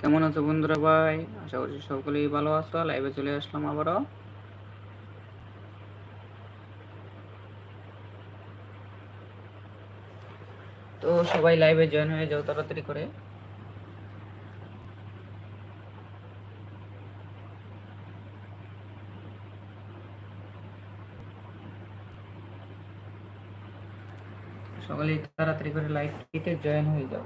কেমন আছো বন্ধুরা ভাই? আশা করছি সকলেই ভালো আছো। লাইভে চলে আসলাম আবারও। তো সবাই লাইভে জয়েন হয়ে যাও তাড়াতাড়ি করে। সকলেই তাড়াতাড়ি করে লাইভটিতে জয়েন হয়ে যাও।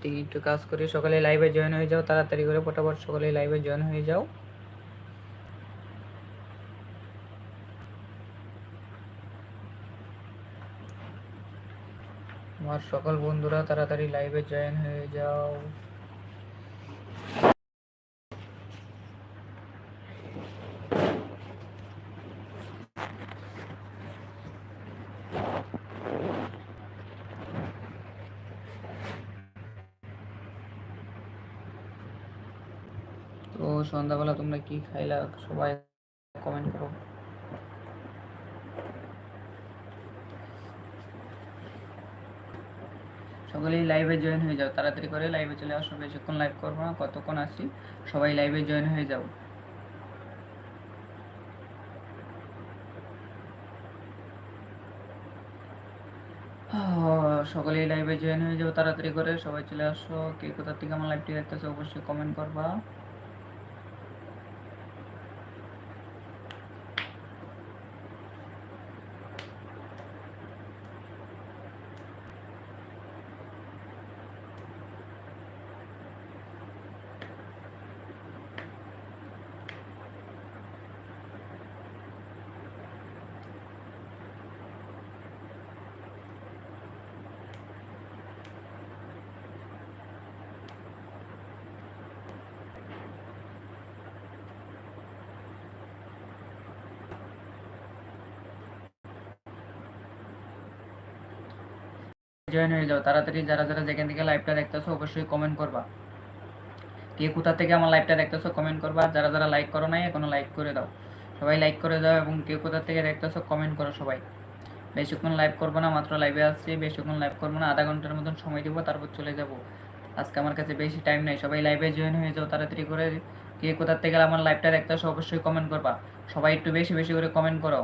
সেটিং একটু কাজ করি, সকালে লাইভে জয়েন হয়ে যাও, তাড়াতাড়ি করে ফটাফট সকালে লাইভে জয়েন হয়ে যাও। আমার সকল বন্ধুরা তাড়াতাড়ি লাইভে জয়েন হয়ে যাও তো সন্ধ্যাবেলা তোমরা কি খাইলা, সবাই কমেন্ট করো। সকলেই লাইভে জয়েন হয়ে যাও, তাড়াতাড়ি করে লাইভে চলে আসো, বেশিক্ষণ লাইভ করব না, কতক্ষণ আসি সবাই লাইভে জয়েন হয়ে যাও। সকলেই লাইভে জয়েন হয়ে যাও, তাড়াতাড়ি করে সবাই চলে আসো, কে কোথা থেকে আমার লাইভটি দেখতেছে, অবশ্যই কমেন্ট করবা। জয়েন হয়ে যাও। তাড়াতাড়ি যারা যারা যেখান থেকে লাইভটা দেখতেছো, অবশ্যই কমেন্ট করবা। কে কোথা থেকে আমার লাইভটা দেখতেছো কমেন্ট করবা। যারা যারা লাইক করো নাই, এখনও লাইক করে দাও। সবাই লাইক করে দাও এবং কে কোথা থেকে দেখতেছো কমেন্ট করো সবাই। বেশিক্ষণ লাইভ করব না, মাত্র লাইভে আসছি। বেশিক্ষণ লাইভ করব না, আধা ঘণ্টার মতন সময় দিব, তারপর চলে যাব। আজকে আমার কাছে বেশি টাইম নেই। সবাই লাইভে জয়েন হয়ে যাও তাড়াতাড়ি করে। কে কোথা থেকে আমার লাইভটা দেখতেছো, অবশ্যই কমেন্ট করবা। সবাই একটু বেশি বেশি করে কমেন্ট করো।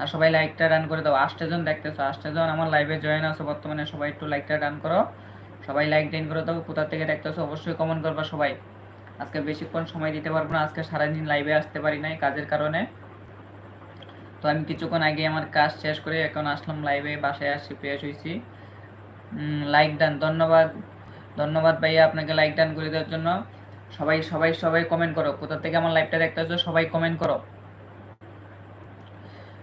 আর সবাই লাইকটা রান করে দাও। আটটা জন দেখতেছো, আটটা জন আমার লাইভে জয়েন আছো বর্তমানে, সবাই একটু লাইকটা রান করো। সবাই লাইক ডাইন করে দাও, কোথা থেকে দেখতেছো অবশ্যই কমেন্ট করবা সবাই। আজকে বেশিক্ষণ সময় দিতে পারব না, আজকে সারাদিন লাইভে আসতে পারি নাই কাজের কারণে। তো আমি কিছুক্ষণ আগে আমার কাজ শেষ করে এখন আসলাম লাইভে বাসায় আসছি ফ্রেশ হয়েছি লাইক ডান ধন্যবাদ। ধন্যবাদ ভাইয়া আপনাকে লাইক ডান করে দেওয়ার জন্য। সবাই সবাই সবাই কমেন্ট করো, কোথা থেকে আমার লাইভটা দেখতেছো সবাই কমেন্ট করো।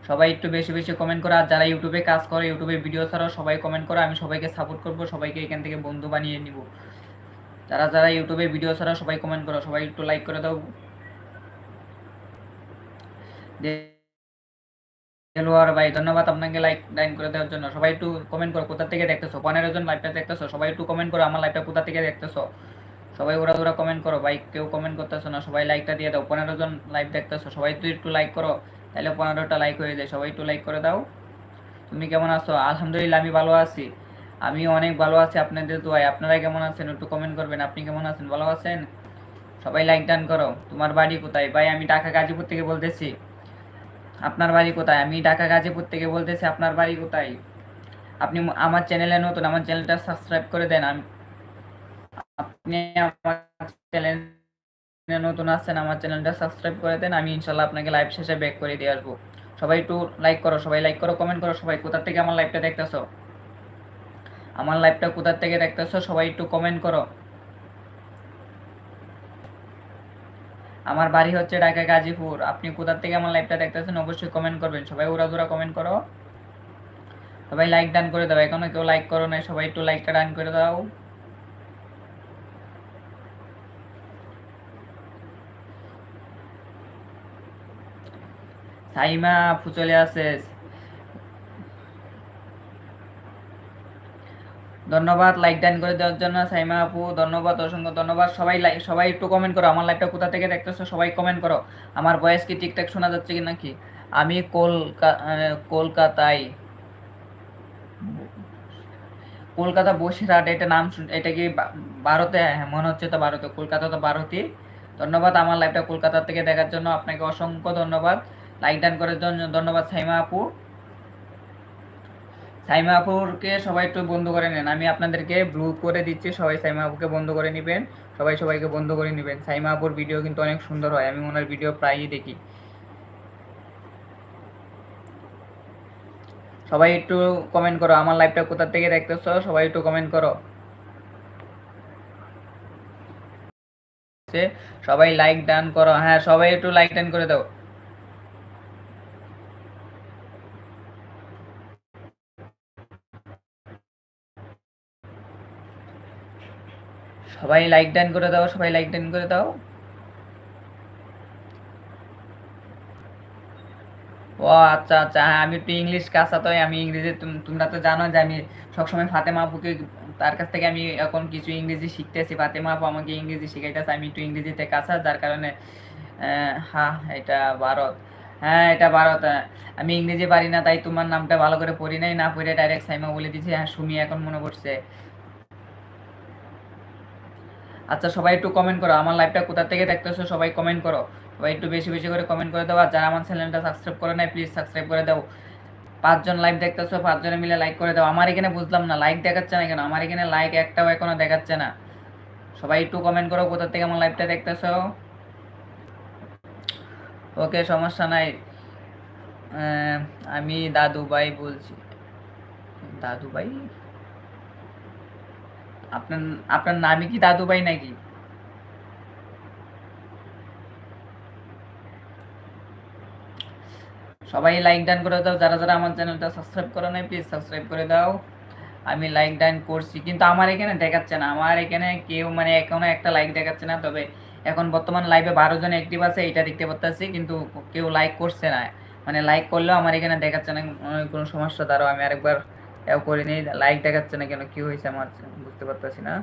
সবাই একটু বেশি বেশি কমেন্ট করো। আর যারা ইউটিউবে কাজ করে ইউটিউবে ভিডিও ছাড়াও সবাই কমেন্ট করো। আমি সবাইকে সাপোর্ট করব, সবাইকে এখান থেকে বন্ধু বানিয়ে নিব। যারা যারা ইউটিউবে ভিডিও ছাড়াও সবাই কমেন্ট করো, সবাই একটু লাইক করে দাও। ভাই, ধন্যবাদ আপনাকে লাইক করে দেওয়ার জন্য। সবাই একটু কমেন্ট করো, কোথা থেকে দেখতেছো? পনেরো জন লাইভটা দেখতেছো? সবাই একটু কমেন্ট করো, আমার লাইভটা কোথা থেকে দেখতেছো? সবাই ওরা ওরা কমেন্ট করো। ভাই, কেউ কমেন্ট করতেছো না, সবাই লাইকটা দিয়ে দাও। পনেরো জন লাইভ দেখতেছো, সবাই তুই একটু লাইক করো। তাহলে পনেরোটা লাইক হয়ে যায়, সবাই একটু লাইক করে দাও। তুমি কেমন আছো? আলহামদুলিল্লাহ, আমি ভালো আছি। আমি অনেক ভালো আছি, আপনাদের দোয়ায়। আপনারা কেমন আছেন? একটু কমেন্ট করবেন। আপনি কেমন আছেন? ভালো আছেন? সবাই লাইক ডান করো। তোমার বাড়ি কোথায়? ভাই, আমি ঢাকা গাজীপুর থেকে বলতেছি। আপনার বাড়ি কোথায়? আমি ঢাকা গাজীপুর থেকে বলতেছি, আপনার বাড়ি কোথায়? আপনি আমার চ্যানেলে নতুন, আমার চ্যানেলটা সাবস্ক্রাইব করে দেন। আপনি আমার চ্যানেলে নতুন আসছেন আমার চ্যানেলটা সাবস্ক্রাইব করে দেন। আমি ইনশাল্লাহ আপনাকে লাইভ শেষে ব্যাক করে দিয়ে আসব। সবাই একটু লাইক করো, সবাই লাইক করো কমেন্ট করো। সবাই কোথা থেকে আমার লাইভটা দেখতেছো? আমার লাইভটা কোথা থেকে দেখতেছো? সবাই একটু কমেন্ট করো। আমার বাড়ি হচ্ছে ঢাকা, গাজীপুর। আপনি কোথার থেকে আমার লাইভটা দেখতেছেন অবশ্যই কমেন্ট করবেন। সবাই উড়া দুরা কমেন্ট করো। সবাই লাইক ডান করে দাও। এখনও কেউ লাইক করো না সবাই একটু লাইকটা ডান করে দাও। সাইমা আপু চলে ধন্যবাদ লাইক ডান করে দেওয়ার জন্য সাইমা আপু, ধন্যবাদ, অসংখ্য ধন্যবাদ। সবাই লাইক সবাই একটু কমেন্ট করো, আমার লাইভটা কোথা থেকে দেখতেছো সবাই কমেন্ট করো। আমার ভয়েস কি ঠিকঠাক শোনা যাচ্ছে কি নাকি? আমি কলকা কলকাতায় কলকাতা বসিরহাট, এটা নাম এটা কি ভারতে? হ্যাঁ মনে হচ্ছে তো ভারতে, কলকাতা তো ভারতই। ধন্যবাদ, আমার লাইভটা কলকাতা থেকে দেখার জন্য। আপনাকে অসংখ্য ধন্যবাদ। লাইক ডান করার জন্য ধন্যবাদ সাইমা আপু। সাইমা আপুরকে সবাই একটু বন্ধ করে নেন। আমি আপনাদেরকে ব্লু করে দিচ্ছি, সবাই সাইমা আপুকে বন্ধ করে নেবেন। সবাই সবাইকে বন্ধ করে নেবেন। সাইমা আপুর ভিডিও কিন্তু অনেক সুন্দর হয়, আমি ওনার ভিডিও প্রায়ই দেখি। সবাই একটু কমেন্ট করো, আমার লাইভটা কোথা থেকে দেখতেছো? সবাই একটু কমেন্ট করো। সবাই লাইক ডান করো। হ্যাঁ সবাই একটু লাইক ডান করে দাও। সবাই লাইক ডান করে দাও, সবাই লাইক ডান করে দাও। ও আচ্ছা আচ্ছা হ্যাঁ আমি একটু ইংলিশ কাঁচা তো, আমি ইংরেজি তোমরা তো জানো যে আমি সবসময় ফাতেমা আপুকে, তার কাছ থেকে আমি এখন কিছু ইংরেজি শিখতেছি। ফাতেমা আপু আমাকে ইংরেজি শিখাইতেছে, আমি একটু ইংরেজিতে কাঁচা, যার কারণে হ্যাঁ এটা ভারত। হ্যাঁ এটা ভারত আমি ইংরেজি পারি না, তাই তোমার নামটা ভালো করে পড়ি নাই, না পড়ে ডাইরেক্ট সাইমা বলে দিছি হ্যাঁ সুমি এখন মনে পড়ছে। আচ্ছা সবাই একটু কমেন্ট করো। আমার লাইভটা কোথা থেকে দেখতেছো সবাই কমেন্ট করো। সবাই একটু বেশি বেশি করে কমেন্ট করে দাও। আর যারা আমার চ্যানেলটা সাবস্ক্রাইব করে নাই প্লিজ সাবস্ক্রাইব করে দাও। পাঁচজন লাইভ দেখতেছো, পাঁচজনে মিলে লাইক করে দাও। আমার এখানে বুঝলাম না লাইক দেখাচ্ছে না কেন? আমার এখানে লাইক একটাও এখনও দেখাচ্ছে না। সবাই একটু কমেন্ট করো কোথা থেকে আমার লাইভটা দেখতেছো। ওকে সমস্যা নাই। আমি দাদু ভাই বলছি। দাদু ভাই আপনার আপনার নামই কি দাদু ভাই নাকি? সবাই লাইক ডান করে দাও, যারা যারা আমার চ্যানেলটা সাবস্ক্রাইব করো নাই প্লিজ সাবস্ক্রাইব করে দাও। আমি লাইক ডান করছি, কিন্তু আমার এখানে দেখাচ্ছে না। আমার এখানে কেউ মানে এখনও একটা লাইক দেখাচ্ছে না, তবে এখন বর্তমান লাইভে বারো জন অ্যাক্টিভ আছে এটা দেখতে পাচ্ছি কিন্তু কেউ লাইক করছে না। মানে লাইক করলেও আমার এখানে দেখাচ্ছে না, কোনো সমস্যা দ্বারা আমি আরেকবার এও নিই লাইক দেখাচ্ছে না কেন, কি হয়েছে আমার বুঝতে পারতেছি না।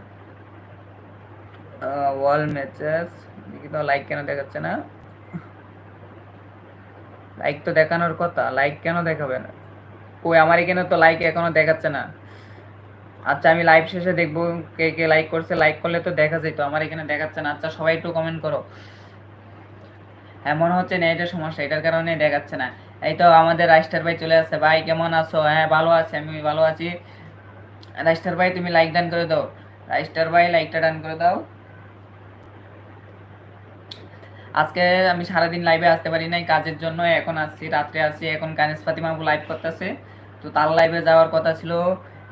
ওয়াল ম্যাচেস দেখি তো লাইক কেন দেখাচ্ছে না। লাইক তো দেখানোর কথা লাইক কেন দেখাবে না? ওই আমার এখানে তো লাইক এখনও দেখাচ্ছে না। আচ্ছা আমি লাইভ শেষে দেখব কে কে লাইক করছে লাইক করলে তো দেখা যেত আমার এখানে দেখাচ্ছে না। আচ্ছা সবাই একটু কমেন্ট করো। হ্যাঁ মনে হচ্ছে না এটা সমস্যা, এটার কারণে দেখাচ্ছে না। এই তো আমাদের রাইস্টার ভাই চলে আসছে। ভাই, কেমন আছো? হ্যাঁ ভালো আছি, আমি ভালো আছি। রাইস্টার ভাই, তুমি লাইক ডান করে দাও। রাইস্টার ভাই লাইকটা ডান করে দাও। আজকে আমি সারাদিন লাইভে আসতে পারি নাই কাজের জন্য, এখন আসছি, রাত্রে আসছি, এখন কানেস ফাতিমা লাইভ করতেছে। তো তার লাইভে যাওয়ার কথা ছিল।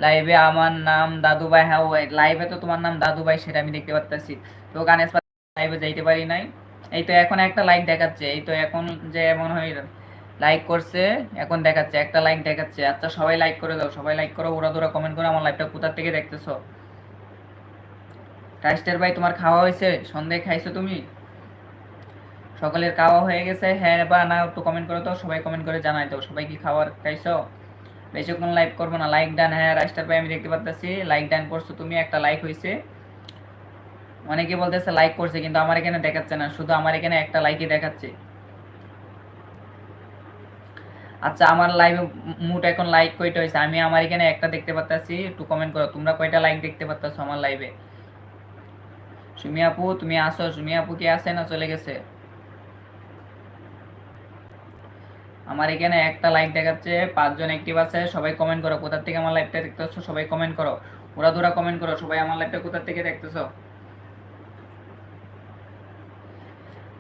লাইভে আমার নাম দাদু ভাই হ্যাঁ লাইভে তো তোমার নাম দাদু ভাই, সেটা আমি দেখতে পাচ্ছি তো কানেস লাইভে যাইতে পারি নাই। এই তো এখন একটা লাইক দেখাচ্ছে। এই তো এখন যে এমন হয় লাইক করছে, এখন দেখাচ্ছে, একটা লাইক দেখাচ্ছে। আচ্ছা সবাই লাইক করে দাও, সবাই লাইক করো, ওরা দোরা কমেন্ট করো আমার লাইভটা কোথা থেকে দেখতেছো? টাইস্টার ভাই, তোমার খাওয়া হয়েছে? সন্ধ্যে খাইছো তুমি? সকালের খাওয়া হয়ে গেছে হ্যাঁ বা না, একটু কমেন্ট করো তো সবাই কমেন্ট করে জানাই তো সবাই কি খাবার খাইছো? বেশিক্ষণ লাইক করব না। লাইক ডান হ্যাঁ রাইস্টার ভাই, আমি দেখতে পাচ্ছি লাইক ডান করছ তুমি, একটা লাইক হয়েছে অনেকে বলতেছে লাইক করছে, কিন্তু আমার এখানে দেখাচ্ছে না। শুধু আমার এখানে একটা লাইকই দেখাচ্ছে। আচ্ছা আমার লাইভে মুট এখন লাইক কয়টা হয়েছে আমি আমার এখানে একটা দেখতে পাচ্ছি একটু কমেন্ট করো। তোমরা কয়টা লাইক দেখতে পাচ্ছ আমার লাইভে সুমি আপু, তুমি আসো সুমি আপু কি আসে না চলে গেছে? আমার এখানে একটা লাইক দেখাচ্ছে, পাঁচজন অ্যাক্টিভ আছে, সবাই কমেন্ট করো। কোথা থেকে আমার লাইভটা দেখতেছো সবাই কমেন্ট করো। ওরা দোরা কমেন্ট করো, সবাই আমার লাইভটা কোথা থেকে দেখতেছো?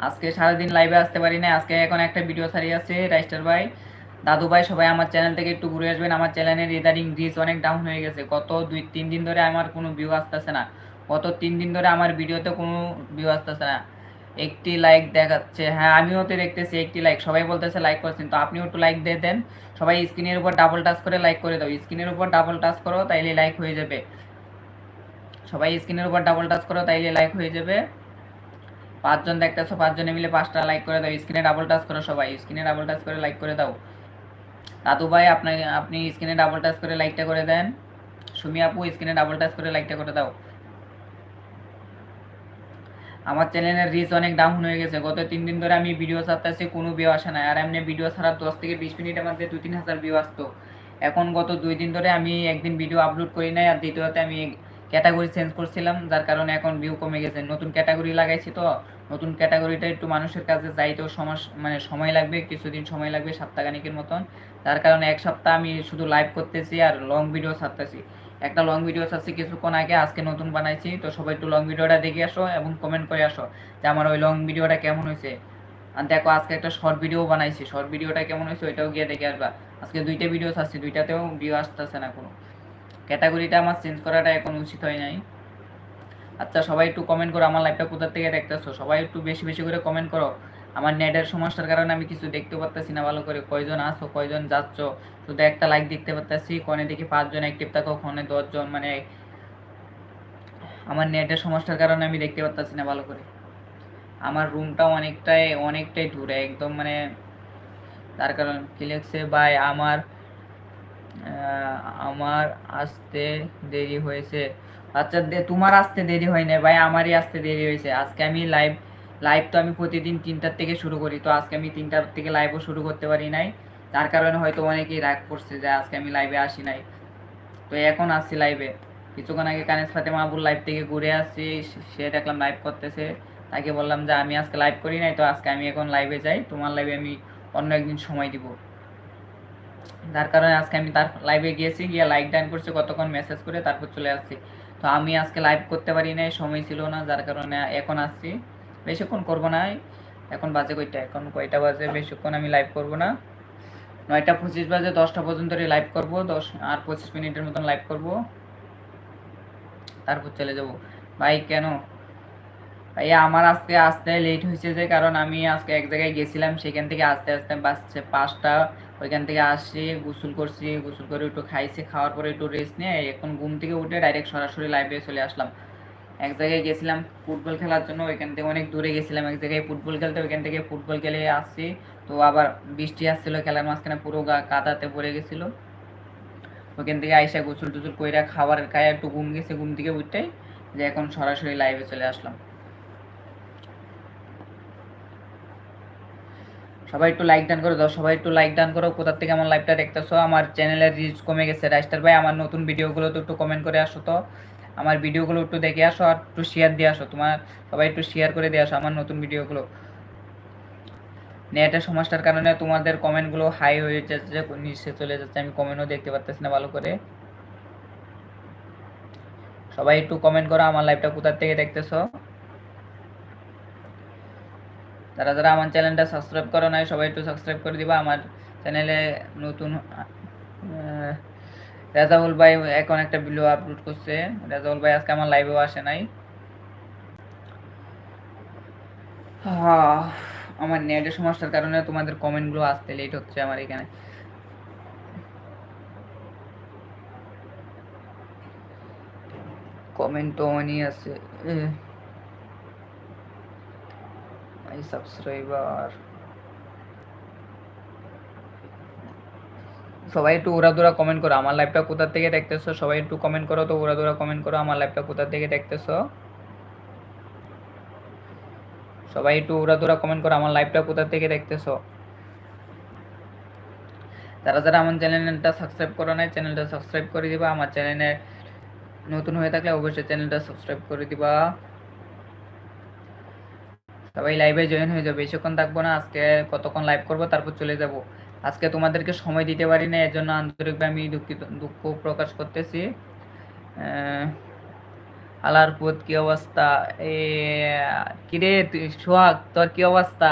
আজকে সারাদিন লাইভে আসতে পারি না আজকে এখন একটা ভিডিও সারি আছে রাইস্টার ভাই। দাদু ভাই সবাই আমার চ্যানেল থেকে একটু ঘুরে আসবেন। আমার চ্যানেলের রিদারিং রিচ অনেক ডাউন হয়ে গেছে। গত দুই, তিন দিন ধরে আমার কোনো ভিউ আসতেছে না। গত তিন দিন ধরে আমার ভিডিওতে কোনো ভিউ আসতেছে না। একটি লাইক দেখাচ্ছে। হ্যাঁ আমিও তো দেখতেছি একটি লাইক সবাই বলতেছে লাইক করছেন। তো আপনিও একটু লাইক দিয়ে দেন। সবাই স্ক্রিনের উপর ডাবল টাচ করে লাইক করে দাও। স্ক্রিনের উপর ডাবল টাচ করো, তাইলে লাইক হয়ে যাবে। সবাই স্ক্রিনের উপর ডাবল টাচ করো, তাইলে লাইক হয়ে যাবে। পাঁচজন দেখতেছো, পাঁচজনে মিলে পাঁচটা লাইক করে দাও। স্ক্রিনে ডাবল টাচ করো সবাই। স্ক্রিনে ডাবল টাচ করে লাইক করে দাও। দাদু ভাই, আপনি আপনি স্ক্রিনে ডাবল টাচ করে লাইকটা করে দেন। সুমি আপু, স্ক্রিনে ডাবল টাচ করে লাইকটা করে দাও। আমার চ্যানেলের রিচ অনেক ডাউন হয়ে গেছে। গত তিন দিন ধরে আমি ভিডিও ছাড়তেছি, কোনো ভিউ আসে না। আর এমনি ভিডিও ছাড়ার দশ থেকে বিশ মিনিটের মধ্যে দু তিন হাজার ভিউ আসতো। এখন গত দুই দিন ধরে আমি একদিন ভিডিও আপলোড করি নাই, আর দ্বিতীয়তে আমি ক্যাটাগরি চেঞ্জ করছিলাম, যার কারণে এখন ভিউ কমে গেছে। নতুন ক্যাটাগরি লাগাইছি তো নতুন ক্যাটাগরিটা একটু মানুষের কাছে যাইতেও সময় মানে সময় লাগবে, কিছুদিন সময় লাগবে সপ্তাহখানিকের মতন। তার কারণে এক সপ্তাহ আমি শুধু লাইভ করতেছি আর লং ভিডিও ছাড়তেছি। একটা লং ভিডিও ছাড়ছি কিছুক্ষণ আগে, আজকে নতুন বানাইছি, তো সবাই একটু লং ভিডিওটা দেখে আসো এবং কমেন্ট করে আসো যে আমার ওই লং ভিডিওটা কেমন হয়েছে আর দেখো, আজকে একটা শর্ট ভিডিও বানাইছি। শর্ট ভিডিওটা কেমন হয়েছে ওইটাও গিয়ে দেখে আসবা। আজকে দুইটা ভিডিও ছাড়ছি, দুইটাতেও ভিউ আসতেছে না কোনো। ক্যাটাগরিটা আমার চেঞ্জ করাটা এখন উচিত হয় নাই। আচ্ছা সবাই একটু কমেন্ট করো, আমার লাইভটা কোথা থেকে দেখতেছো? সবাই একটু বেশি বেশি করে কমেন্ট করো। আমার নেটের সমস্যার কারণে আমি কিছু দেখতে পারতেছি না ভালো করে। কয়জন আসো কয়জন যাচ্ছ? শুধু একটা লাইক দেখতে পারতেছি। কনে দেখি পাঁচজন অ্যাক্টিভ থাকো ফোনে দশজন মানে আমার নেটের সমস্যার কারণে আমি দেখতে পারতেছি না ভালো করে। আমার রুমটা অনেকটাই অনেকটাই দূরে, একদম মানে তার কারণ কি ভাই, আমার আমার আসতে দেরি হয়েছে। আচ্ছা তোমার আসতে দেরি হয় না ভাই, আমারই আসতে দেরি হয়েছে। আজকে আমি লাইভ লাইভ তো আমি প্রতিদিন তিনটার থেকে শুরু করি, তো আজকে আমি তিনটার থেকে লাইভও শুরু করতে পারি নাই। তার কারণে হয়তো অনেকেই রাগ করছে যে আজকে আমি লাইভে আসি নাই। তো এখন আসছি লাইভে কিছুক্ষণ আগে কানেস ফাতে মাহবুল লাইভ থেকে ঘুরে আসছি, সে দেখলাম লাইভ করতেছে। তাকে বললাম যে, আমি আজকে লাইভ করি নাই, তো আজকে আমি এখন লাইভে যাই, তোমার লাইভে আমি অন্য একদিন সময় দিব। তার কারণে আজকে আমি তার লাইভে গিয়েছি, গিয়ে লাইক ডান করছি, কতক্ষণ মেসেজ করে তারপর চলে আসছি। তো আমি আজকে লাইভ করতে পারি নাই, সময় ছিল না, যার কারণে এখন আসছি। বেশিক্ষণ করব না, এখন বাজে কয়টা? এখন কয়টা বাজে? বেশিক্ষণ আমি লাইভ করব না। নয়টা পঁচিশ বাজে, দশটা পর্যন্ত লাইভ করব, দশ আর পঁচিশ মিনিটের মতন লাইভ করব। তারপর চলে যাব। ভাই, কেন? ভাইয়া, আমার আজকে আসতে লেট হয়েছে যে, কারণ আমি আজকে এক জায়গায় গেছিলাম, সেখান থেকে আসতে আসতে বাসছে পাঁচটা। ওইখান থেকে আসছি, গোসল করছি, গোসল করে একটু খাইছি, খাওয়ার পরে একটু রেস্ট নিয়ে এখন ঘুম থেকে উঠে ডাইরেক্ট সরাসরি লাইভে চলে আসলাম। এক জায়গায় গেছিলাম ফুটবল খেলার জন্য, ওইখান থেকে অনেক দূরে গেছিলাম, এক জায়গায় ফুটবল খেলতে, ওইখান থেকে ফুটবল খেলে আসছি। তো আবার বৃষ্টি আসছিল, খেলার মাঝখানে পুরো গা কাদাতে পড়ে গেছিল। ওইখান থেকে আইসা গোসল টুসল কইরা খাবার খায় একটু ঘুম গেছে, ঘুম থেকে উঠতেই যে এখন সরাসরি লাইভে চলে আসলাম। সবাই একটু লাইক ডান করে দাও, সবাই একটু লাইক ডান করো। কোথার থেকে আমার লাইভটা দেখতেছো? আমার চ্যানেলের রিচ কমে গেছে। রাইস্টার ভাই, আমার নতুন ভিডিওগুলো তো একটু কমেন্ট করে আসো তো। আমার ভিডিওগুলো একটু দেখে আসো আর একটু শেয়ার দিয়ে আসো। তোমার সবাই একটু শেয়ার করে দিয়ে আসো আমার নতুন ভিডিওগুলো নেটের সমস্যার কারণে তোমাদের কমেন্টগুলো হাই হয়ে যাচ্ছে, নিচে চলে যাচ্ছে। আমি কমেন্টও দেখতে পারতেছি না ভালো করে। সবাই একটু কমেন্ট করো, আমার লাইভটা কোথার থেকে দেখতেছো? যারা যারা আমার চ্যানেলটা সাবস্ক্রাইব করো নাই, সবাই একটু সাবস্ক্রাইব করে দিবা। আমার চ্যানেলে নতুন রেজাউল ভাই এখন একটা ভিডিও আপলোড করছে। রেজাউল ভাই আজকে আমার লাইভেও আসে নাই। আমার নেটের সমস্যার কারণে তোমাদের কমেন্টগুলো আসতে লেট হচ্ছে আমার এখানে। কমেন্ট তো অনই আছে সাবস্ক্রাইবার সবাই একটু ওরা দোরা কমেন্ট করো। আমার লাইভটা কোথা থেকে দেখতেছো? সবাই একটু কমেন্ট করো তো ওরা দোরা কমেন্ট করো, আমার লাইভটা কোথা থেকে দেখতেছো? সবাই একটু ওরা দোরা কমেন্ট করো, আমার লাইভটা কোথা থেকে দেখতেছো? যারা যারা আমার চ্যানেলটা সাবস্ক্রাইব করো নাই, চ্যানেলটা সাবস্ক্রাইব করে দিবা। আমার চ্যানেলে নতুন হয়ে থাকলে অবশ্যই চ্যানেলটা সাবস্ক্রাইব করে দিবা। সবাই লাইভে জয়েন হয়ে যাবে, বেশিক্ষণ থাকব না, আজকে কতক্ষণ লাইভ করব, তারপর চলে যাব। আজকে তোমাদেরকে সময় দিতে পারি না, এর জন্য আন্তরিকভাবে আমি দুঃখিত, দুঃখ প্রকাশ করতেছি। আলার পুত কি অবস্থা? এ, কিরে তুই, সোহাগ, তোর কি অবস্থা?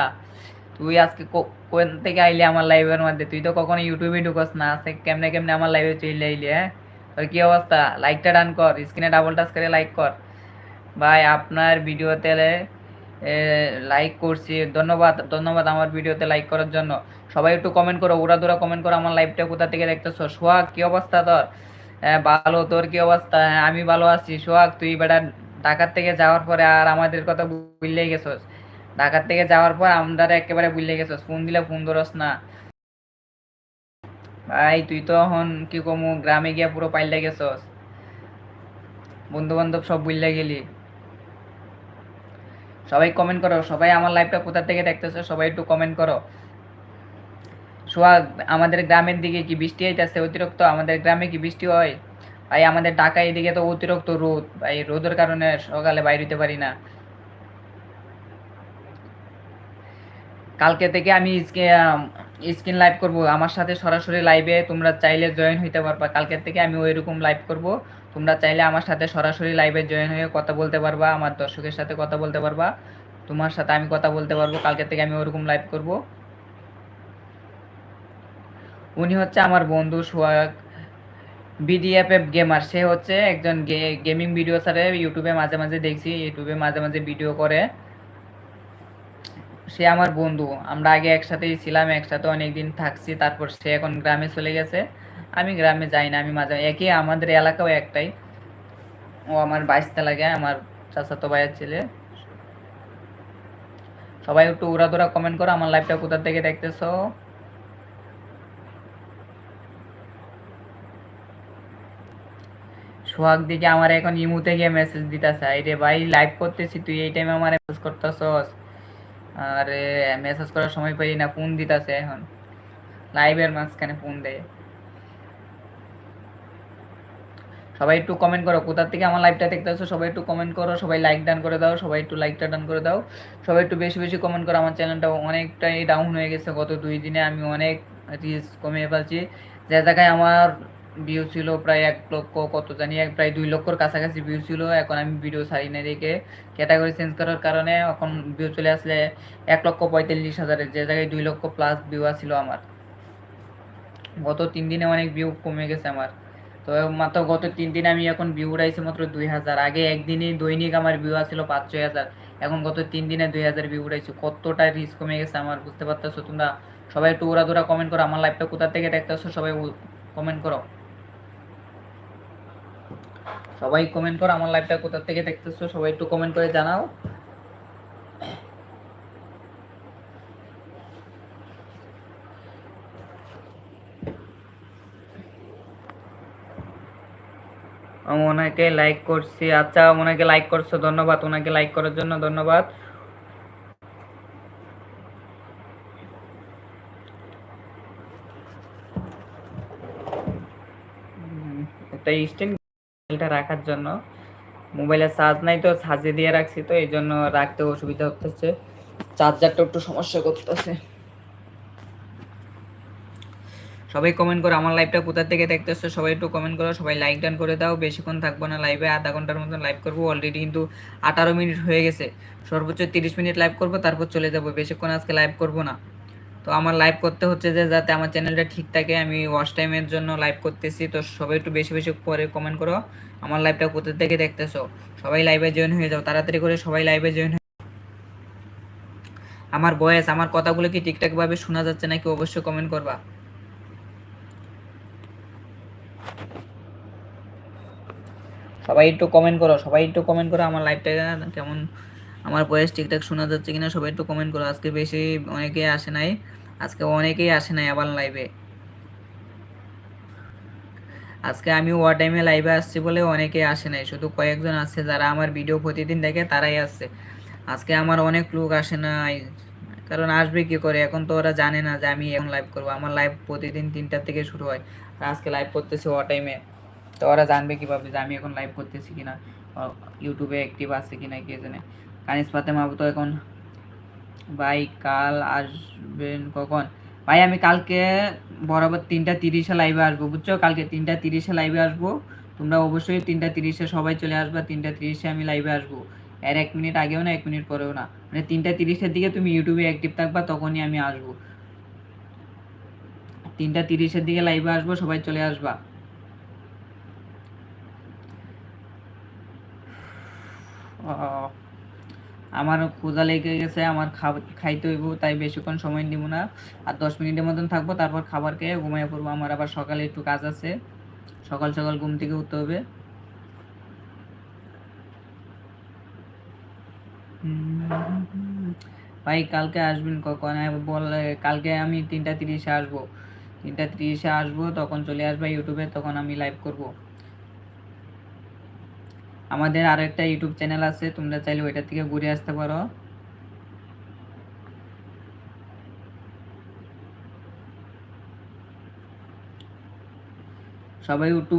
তুই আজকে কোন থেকে আইলি আমার লাইভের মধ্যে? তুই তো কখনো ইউটিউবে ঢুকস না আজকে কেমনে কেমনে আমার লাইভে চলে আইলি হ্যাঁ? তোর কি অবস্থা? লাইকটা ডান কর স্ক্রিনে ডাবল টাচ করে লাইক কর। ভাই, আপনার ভিডিওতে লাইক করছি। ধন্যবাদ ধন্যবাদ আমার ভিডিওতে লাইক করার জন্য। সবাই একটু কমেন্ট করো। ওরা দোরা কমেন্ট করো। আমার লাইভটা কোথা থেকে দেখতেছো? সোহাগ, কি অবস্থা তোর? ভালো। তোর কি অবস্থা? আমি ভালো আছি। সোহাগ, তুই বেটা ঢাকার থেকে যাওয়ার পরে আর আমাদের কথা বুঝলেই গেছস। ঢাকার থেকে যাওয়ার পর আমরা একেবারে বুঝলে গেছস। ফোন দিলে ফোন ধরস না। ভাই, তুই তো এখন কি কমু? গ্রামে গিয়া পুরো পাইলে গেছস। বন্ধু বান্ধব সব বুঝলে গেলি। সবাই কমেন্ট করো। সবাই আমার লাইভটা কোথা থেকে দেখতেছো, সবাই একটু কমেন্ট করো। সোহাগ, আমাদের গ্রামের দিকে কি বৃষ্টি হইতেছে? অতিরিক্ত আমাদের গ্রামে কি বৃষ্টি হয়? ভাই, আমাদের ঢাকা এদিকে তো অতিরিক্ত রোদ। ভাই, রোদের কারণে সকালে বাইরে হইতে পারি না। কালকে থেকে আমি স্ক্রিন লাইভ করব। আমার সাথে সরাসরি লাইভে তোমরা চাইলে জয়েন হইতে পারবা। কালকে থেকে আমি ওইরকম লাইভ করব। তোমরা চাইলে আমার সাথে সরাসরি লাইভে জয়েন হয়ে কথা বলতে পারবা, আমার দর্শকের সাথে কথা বলতে পারবা। তোমার সাথে আমি কথা বলতে পারব কালকে থেকে আমি ওরকম লাইভ করব। উনি হচ্ছে আমার বন্ধু সোহাগ। বিডিএফ গেমার সে হচ্ছে একজন গেমিং ভিডিও সারে ইউটিউবে মাঝে মাঝে দেখছি ইউটিউবে মাঝে মাঝে ভিডিও করে। সে আমার বন্ধু, আমরা আগে একসাথেই ছিলাম, একসাথে অনেকদিন থাকছি, তারপর সে এখন গ্রামে চলে গেছে। আমি গ্রামে যাই না, আমি মাঝে একই আমাদের এলাকাও একটাই। ও আমার বাইশটা লাগে আমার চাচাতো ভাইয়ের ছেলে। সবাই একটু উড়া দোড়া কমেন্ট করো, আমার লাইভটা কোথা থেকে দেখতেছো? সোহাগ দিকে আমার এখন ইমুতে গিয়ে মেসেজ দিতেছে রে ভাই লাইভ করতেছি, তুই এই টাইমে আমার মেসেজ করতেছস? আরে মেসেজ করার সময় পাই না ফোন দিতেছে এখন। লাইভের মাঝখানে ফোন দেয়। সবাই একটু কমেন্ট করো। কোথা থেকে আমার লাইভটা দেখতেছো সবাই একটু কমেন্ট করো, সবাই লাইক ডান করে দাও, সবাই একটু লাইকটা ডান করে দাও। সবাই একটু বেশি বেশি কমেন্ট করো, আমার চ্যানেলটা অনেকটাই ডাউন হয়ে গেছে। গত দুই দিনে আমি অনেক রিচ কমিয়ে ফেলছি। যে জায়গায় আমার ভিউ ছিল প্রায় এক লক্ষ কত জানি, এক প্রায় দুই লক্ষর কাছাকাছি ভিউ ছিল। এখন আমি ভিডিও ছাড়ি না রেখে ক্যাটাগরি চেঞ্জ করার কারণে এখন ভিউ চলে আসলে এক লক্ষ পঁয়তাল্লিশ হাজারের যে জায়গায় দুই লক্ষ প্লাস ভিউ আসছিল আমার। গত তিন দিনে অনেক ভিউ কমে গেছে আমার। তো মাত্র গত তিন দিনে আমি এখন ভিউ উড়াইছি মাত্র দুই হাজার। আগে একদিনই দৈনিক আমার ভিউ আসছিল পাঁচ, ছয় হাজার। এখন গত তিন দিনে দুই হাজার ভিউ উড়াইছি। কতটা রিস্ক কমে গেছে আমার বুঝতে পারতেছো? তোমরা সবাই একটু ওরা দোরা কমেন্ট করো। আমার লাইভটা কোথা থেকে দেখতেছো সবাই কমেন্ট করো। সবাই কমেন্ট করো। আমার লাইভটা কোথা থেকে দেখতেছো সবাই একটু কমেন্ট করে জানাও। ওনাকে লাইক করছি। আচ্ছা ওনাকে লাইক করছ, ধন্যবাদ। ওনাকে লাইক করার জন্য ধন্যবাদ। একটা স্ট্যান্ড মোবাইলটা রাখার জন্য। মোবাইলে চার্জ নাই তো চার্জে দিয়ে রাখছি তো, এই জন্য রাখতে অসুবিধা হচ্ছে। চার্জারটা একটু সমস্যা করতেছে। সবাই কমেন্ট করো, আমার লাইভটা কোথা থেকে দেখতেছো? সবাই একটু কমেন্ট করো, সবাই লাইক ডান করে দাও। বেশিক্ষণ থাকব না লাইভে আধা ঘণ্টার মতন লাইভ করব। অলরেডি কিন্তু আঠারো মিনিট হয়ে গেছে। সর্বোচ্চ তিরিশ মিনিট লাইভ করব, তারপর চলে যাব। বেশিক্ষণ আজকে লাইভ করব না। তো আমার লাইভ করতে হচ্ছে যে, যাতে আমার চ্যানেলটা ঠিক থাকে। আমি ওয়াচ টাইমের জন্য লাইভ করতেছি। তো সবাই একটু বেশি বেশি করে কমেন্ট করো। আমার লাইভটা কোথা থেকে দেখতেছো? সবাই লাইভে জয়েন হয়ে যাও। তাড়াতাড়ি করে সবাই লাইভে জয়েন আমার বয়স, আমার কথাগুলো কি ঠিকঠাকভাবে শোনা যাচ্ছে নাকি অবশ্যই কমেন্ট করবা। সবাই একটু কমেন্ট করো, সবাই একটু কমেন্ট করো আমার লাইভটা কেমন? আমার বয়স ঠিকঠাক শোনা যাচ্ছে কিনা সবাই একটু কমেন্ট করো, আজকে বেশি অনেকেই আসে নাই, আজকে অনেকেই আসে নাই আবার লাইভে আজকে আমি ওয়ার টাইমে লাইভে আসছি বলে অনেকে আসে নাই, শুধু কয়েকজন আছে যারা আমার ভিডিও প্রতিদিন দেখে তারাই আসছে। আজকে আমার অনেক লোক আসে নাই, কারণ আসবে কি করে? এখন তো ওরা জানে না যে আমি এখন লাইভ করব। আমার লাইভ প্রতিদিন তিনটার থেকে শুরু হয় আজকে লাইভ করতেছি ওয়ার টাইমে তো ওরা জানবে কীভাবে যে আমি এখন লাইভ করতেছি কিনা ইউটিউবে অ্যাক্টিভ আছে কিনা, কে জানে। কানিস মাবু তো এখন ভাই কাল আসবেন কখন? ভাই, আমি কালকে বরাবর তিনটা তিরিশে লাইভে আসব, বুঝছ? কালকে তিনটা তিরিশে লাইভে আসব। তোমরা অবশ্যই তিনটা তিরিশে সবাই চলে আসবা, তিনটা তিরিশে আমি লাইভে আসব। এর এক মিনিট আগেও না, এক মিনিট পরেও না। মানে তিনটা তিরিশের দিকে তুমি ইউটিউবে অ্যাক্টিভ থাকবা, তখনই আমি আসব। তিনটা তিরিশের দিকে লাইভে আসব, সবাই চলে আসবা। আমার ক্ষুধা লেগে গেছে, আমার খাইতে হইব, তাই বেশিক্ষণ সময় নিব না। আর দশ মিনিটের মতন থাকব, তারপর খাবার খেয়ে ঘুমাইয়ে পড়ব। আমার আবার সকালে একটু কাজ আছে। সকাল সকাল ঘুম থেকে উঠতে হবে। ভাই, কালকে আসবেন কখন? বল, কালকে আমি তিনটা তিরিশে আসব। তিনটা তিরিশে আসব, তখন চলে আসবে ইউটিউবে, তখন আমি লাইভ করব। আমাদের আরও একটা ইউটিউব চ্যানেল আছে, তোমরা চাইলে ওইটা থেকে ঘুরে আসতে পারো। সবাই একটু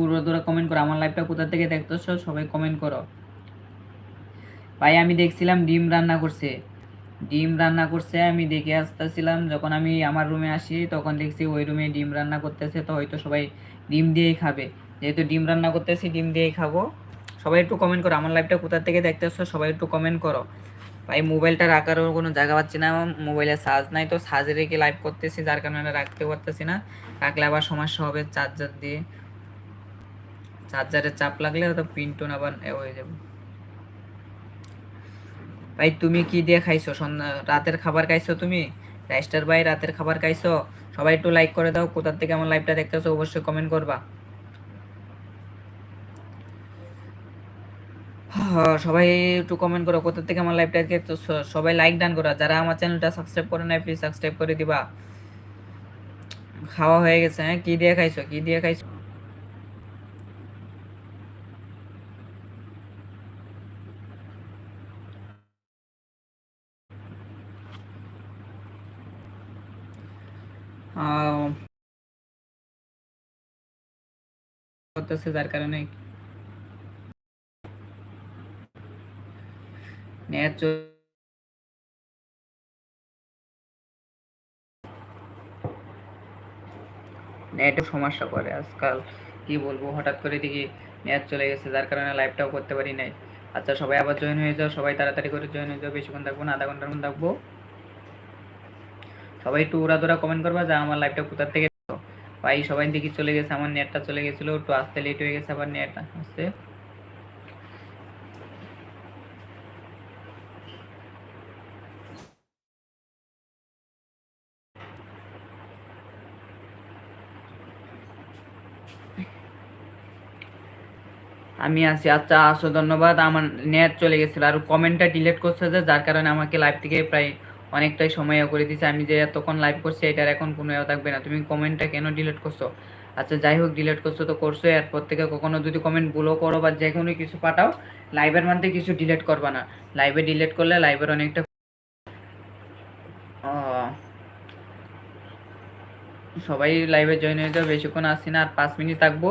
কমেন্ট করো, আমার লাইভটা কোথা থেকে দেখতেছো? সবাই কমেন্ট করো। ভাই, আমি দেখছিলাম ডিম রান্না করছে। ডিম রান্না করছে, আমি দেখে আসতেছিলাম, যখন আমি আমার রুমে আসি, তখন দেখছি ওই রুমে ডিম রান্না করতেছে, তো হয়তো সবাই ডিম দিয়েই খাবে। যেহেতু ডিম রান্না করতেছি, ডিম দিয়েই খাব। সবাই একটু কমেন্ট করো, আমার লাইভটা কোথা থেকে দেখতে দেখতেছো সবাই একটু কমেন্ট করো। ভাই মোবাইলটা রাখারও কোনো জায়গা পাচ্ছি না মোবাইলে চার্জ নাই তো চার্জে রেখে লাইভ করতেছি, যার কারণে রাখতে পারতেছি না। রাখলে আবার সমস্যা হবে চার্জার দিয়ে। চার্জারে চাপ লাগলে তো পিনটোন আবার হয়ে যাবে। ভাই, তুমি কি দিয়ে খাইছো? রাতের খাবার খাইছো তুমি? রাইস্টার ভাই, রাতের খাবার খাইছো? সবাই একটু লাইক করে দাও, কোথার থেকে আমার লাইভটা দেখতেছো অবশ্যই কমেন্ট করবা। সবাই একটু কমেন্ট করো, কোথা থেকে আমার লাইভটা দেখতেছো সবাই লাইক ডান করো। যারা আমার চ্যানেলটা সাবস্ক্রাইব করে নাই প্লিজ সাবস্ক্রাইব করে দিবা। খাওয়া হয়ে গেছে হ্যাঁ? কি দিয়ে খাইছো? কি দিয়ে খাইছো? করতেছে যার কারণে নেটও সমস্যা করে আজকাল, কি বলব? হঠাৎ করে দেখি নেট চলে গেছে, যার কারণে লাইভটাও করতে পারি নাই। আচ্ছা সবাই আবার জয়েন হয়ে যাও, সবাই তাড়াতাড়ি করে জয়েন হয়ে যাও, বেশিক্ষণ থাকব না, আধা ঘণ্টার মধ্যে থাকব। সবাই একটু উড়া দুরা কমেন্ট করবা যে আমার লাইভটা কোথার থেকে। ভাই, সবাই দেখি চলে গেছে, আমার নেটটা চলে গেছিল, একটু আসতে লেট হয়ে গেছে আবার নেট আসছে। আমি আছি। আচ্ছা আসো ধন্যবাদ। আমার নেট চলে গেছিল। আর কমেন্টটা ডিলেট করছে যে, যার কারণে আমাকে লাইভ থেকে প্রায় অনেকটাই সময় করে দিছে। আমি যে এতক্ষণ লাইভ করছি, এটার এখন কোনো থাকবে না। তুমি কমেন্টটা কেন ডিলেট করছ? আচ্ছা যাই হোক ডিলিট করছ তো করছ। এরপর থেকে কখনো যদি কমেন্ট ভুলও করো বা যে কোনো কিছু পাঠাও লাইভের মধ্যে কিছু ডিলেট করবা না। লাইভে ডিলেট করলে লাইভের অনেকটা সবাই লাইভে জয়েন হয়ে যাও। বেশিক্ষণ আসছি না। আর পাঁচ মিনিট থাকব।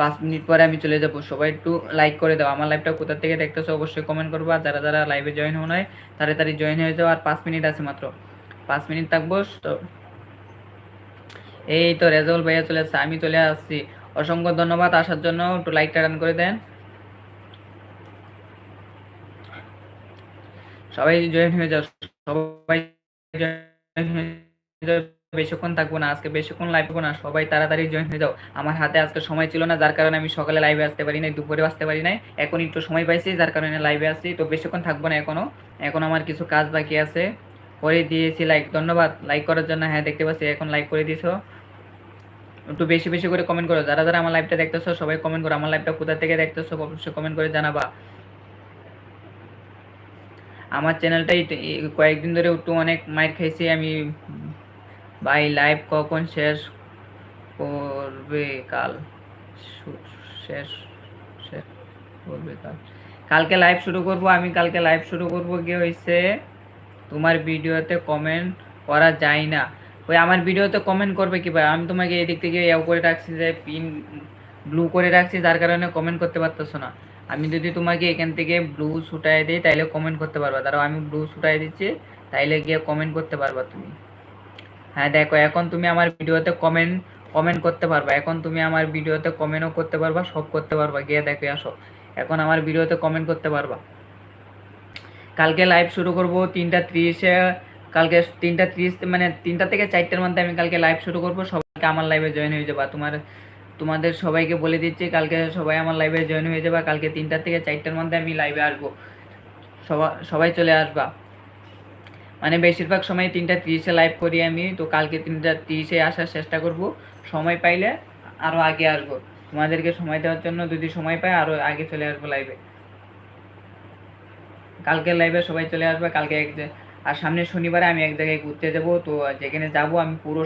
পাঁচ মিনিট পরে আমি চলে যাব। সবাই একটু লাইক করে দাও। আমার লাইভটা কোথা থেকে দেখতেছো অবশ্যই কমেন্ট করব। আর যারা যারা লাইভে জয়েন হও নয় তাড়াতাড়ি জয়েন হয়ে যাও। আর পাঁচ মিনিট আছে মাত্র। পাঁচ মিনিট থাকব, তো এই তো রেজাউল ভাইয়া চলে আসছে। আমি চলে আসছি। অসংখ্য ধন্যবাদ আসার জন্য। একটু লাইকটা রান করে দেন। সবাই জয়েন হয়ে যাও। সবাই জয়েন হয়ে যাও। বেশিক্ষণ থাকব না, আজকে বেশিক্ষণ লাইভ করব না, সবাই তাড়াতাড়ি জয়েন হয়ে যাও। আমার হাতে আজকে সময় ছিল না, যার কারণে আমি সকালে লাইভে আসতে পারি নাই দুপুরে আসতে পারি নাই। এখন একটু সময় পাইছি, যার কারণে লাইভে আসছি, তো বেশিক্ষণ থাকব না এখনও। এখন আমার কিছু কাজ বাকি আছে। করে দিয়েছি লাইক ধন্যবাদ। লাইক করার জন্য হ্যাঁ দেখতে পাচ্ছি, এখন লাইক করে দিছো একটু বেশি বেশি করে কমেন্ট করো। যারা যারা আমার লাইভটা দেখতেছো, সবাই কমেন্ট করো। আমার লাইভটা কোথা থেকে দেখতেছো, অবশ্যই কমেন্ট করে জানাবা। আমার চ্যানেলটাই কয়েকদিন ধরে একটু অনেক মাইর খাইছি, আমি ভাই লাইভ কখন শেষ করবে কাল? শেষ শেষ করবে কাল। কালকে লাইভ শুরু করব, আমি কালকে লাইভ শুরু করব। গিয়ে হয়েছে তোমার ভিডিওতে কমেন্ট করা যায় না। ওই আমার ভিডিওতে কমেন্ট করবে কি ভাই? আমি তোমাকে এদিক থেকে ইয়ে করে রাখছি যে পিন ব্লু করে রাখছি, যার কারণে কমেন্ট করতে পারতেছো না। আমি যদি তোমাকে এখান থেকে ব্লু ছুটাই দিই, তাইলে কমেন্ট করতে পারবা। দাঁড়াও, আমি ব্লু ছুটাই দিচ্ছি, তাইলে গিয়ে কমেন্ট করতে পারবা তুমি। হ্যাঁ দেখো, এখন তুমি আমার ভিডিওতে কমেন্ট কমেন্ট করতে পারবা। এখন তুমি আমার ভিডিওতে কমেন্টও করতে পারবা, সব করতে পারবা। গিয়ে দেখে, আসো। এখন আমার ভিডিওতে কমেন্ট করতে পারবা। কালকে লাইভ শুরু করব তিনটা ত্রিশে, কালকে তিনটা ত্রিশ মানে তিনটা থেকে চারটের মধ্যে আমি কালকে লাইভ শুরু করব। সবাইকে আমার লাইভে জয়েন হয়ে যাবা। তোমার, তোমাদের সবাইকে বলে দিচ্ছি, কালকে সবাই আমার লাইভে জয়েন হয়ে যাবা। কালকে তিনটা থেকে চারটের মধ্যে আমি লাইভে আসব। সবাই সবাই চলে আসবা। মানে বেশিরভাগ সময় তিনটা তিরিশে লাইভ করি আমি, তো কালকে তিনটা তিরিশে আসার চেষ্টা করব। সময় পাইলে আরও আগে আসব। তোমাদেরকে সময় দেওয়ার জন্য যদি সময় পাই আরও আগে চলে আসব লাইভে কালকে লাইভে সবাই চলে আসবে, কালকে এক আর সামনে শনিবারে আমি এক জায়গায় ঘুরতে যাব, তো যেখানে যাব আমি পুরো